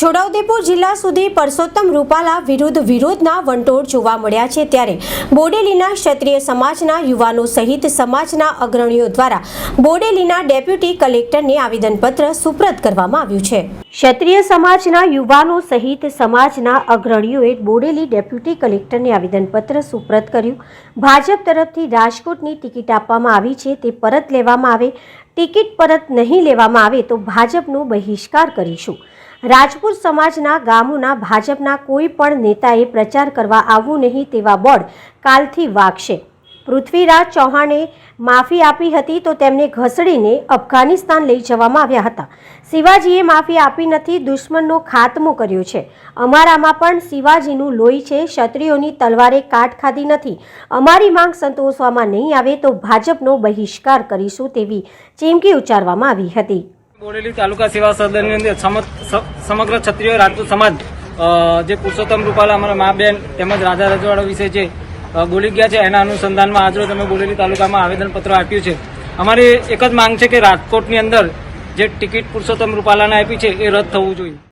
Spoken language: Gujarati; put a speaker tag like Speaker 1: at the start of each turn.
Speaker 1: છોટાઉદેપુર જિલ્લા સુધી પરસોત્તમ રૂપાલા વિરુદ્ધ વિરોધના વંટોળ જોવા મળ્યા છે ત્યારે બોડેલીના ક્ષત્રિય સમાજના યુવાનો સહિત સમાજના અગ્રણીઓ દ્વારા બોડેલીના ડેપ્યુટી કલેક્ટરને આવેદનપત્ર સુપ્રત કરવામાં આવ્યું છે. ક્ષત્રિય સમાજના યુવાનો સહિત સમાજના અગ્રણીઓએ બોડેલી ડેપ્યુટી કલેક્ટરને આવેદનપત્ર સુપ્રત કર્યું. ભાજપ તરફથી રાજકોટની ટિકિટ આપવામાં આવી છે, તે પરત લેવામાં આવે ટિકિટ પરત નહીં લેવામાં આવે તો ભાજપનો બહિષ્કાર કરીશું. રાજપૂત સમાજના ગામોના ભાજપના કોઈ પણ નેતાએ પ્રચાર કરવા આવવું નહીં તેવા બોર્ડ કાલથી વાગશે. પૃથ્વીરાજ ચૌહાણે માફી આપી હતી તો તેમને ઘસડીને અફઘાનિસ્તાન લઈ જવામાં આવ્યા હતા. શિવાજીએ માફી આપી નથી, દુશ્મનનો ખાતમો કર્યો છે. અમારામાં પણ શિવાજીનું લોહી છે, ક્ષત્રિયોની તલવારે કાટ ખાધી નથી. અમારી માંગ સંતોષવામાં નહીં આવે તો ભાજપનો બહિષ્કાર કરીશું તેવી ચીમકી ઉચ્ચારવામાં આવી હતી.
Speaker 2: બોડેલી તાલુકા સેવા સદનની અંદર સમગ્ર ક્ષત્રિય રાજપૂત સમાજ જે પુરુષોત્તમ રૂપાલા અમારા મા બેન તેમજ રાજા રજવાડા વિશે જે બોલી ગયા છે. એના અનુસંધાનમાં આજરોજ અમે બોલેલી તાલુકામાં આવેદનપત્ર આપ્યું છે. અમારી એક જ માંગ છે કે રાજકોટની અંદર જે ટિકિટ પુરુષોત્તમ રૂપાલાને આપી છે, એ રદ થવું જોઈએ.